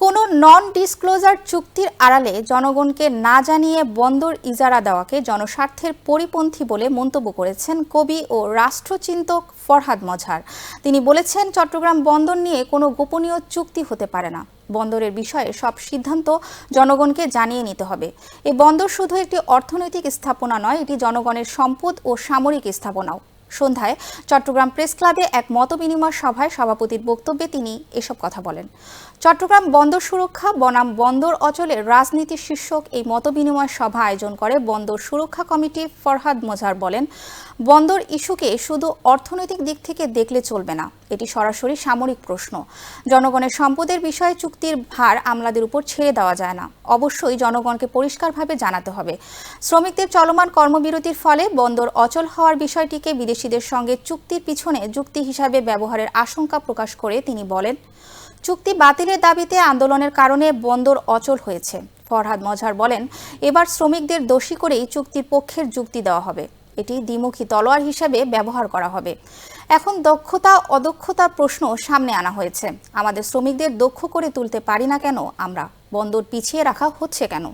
কোনো non disclosure চুক্তির আড়ালে জনগণকে না জানিয়ে বন্দর ইজারা দেওয়াকে জনস্বার্থের পরিপন্থী বলে মন্তব্য করেছেন কবি ও রাষ্ট্রচিন্তক ফরহাদ মজহার। তিনি বলেছেন, চট্টগ্রাম বন্দর নিয়ে কোনো গোপনীয় চুক্তি হতে পারে না। বন্দরের বিষয়ে সব সিদ্ধান্ত জনগণকে জানিয়ে নিতে হবে। এই বন্দর শুধু একটি অর্থনৈতিক স্থাপনা নয়, এটি জনগণের সম্পদ ও সামরিক স্থাপনাও। সন্ধ্যায় চট্টগ্রাম প্রেস ক্লাবে এক মতবিনিময় সভায় সভাপতির বক্তব্যে তিনি এসব কথা বলেন। চট্টগ্রাম বন্দর সুরক্ষা, বনাম বন্দর অচলের রাজনীতি শীর্ষক এই মতবিনিময় সভা আয়োজন করে বন্দর সুরক্ষা কমিটি ফরহাদ মোজার বলেন, বন্দর ইস্যুকে শুধু অর্থনৈতিক দিক থেকে দেখলে চলবে না, এটি সরাসরি সামরিক প্রশ্ন। জনগণের সম্পদের বিষয়ে চুক্তির ভার আমলাদের উপর ছেড়ে দেওয়া যায় না, অবশ্যই জনগণকে পরিষ্কারভাবে জানাতে হবে। শ্রমিকদের চলমান কর্মবিরতির ফলে বন্দর অচল হওয়ার বিষয়টিকে বিদেশিদের সঙ্গে চুক্তির পিছনে যুক্তি হিসাবে ব্যবহারের আশঙ্কা প্রকাশ করে তিনি বলেন, চুক্তি বাতিলের দাবিতে আন্দোলনের কারণে বন্দর অচল হয়েছে। ফরহাদ মজহার বলেন, এবার শ্রমিকদের দোষী করেই চুক্তির পক্ষের যুক্তি দেওয়া হবে। এটি দ্বিমুখী তলোয়ার হিসাবে ব্যবহার করা হবে। এখন দক্ষতা, অদক্ষতার প্রশ্ন সামনে আনা হয়েছে। আমাদের শ্রমিকদের দক্ষ করে তুলতে পারি না কেন? আমরা বন্দর পিছিয়ে রাখা হচ্ছে কেন?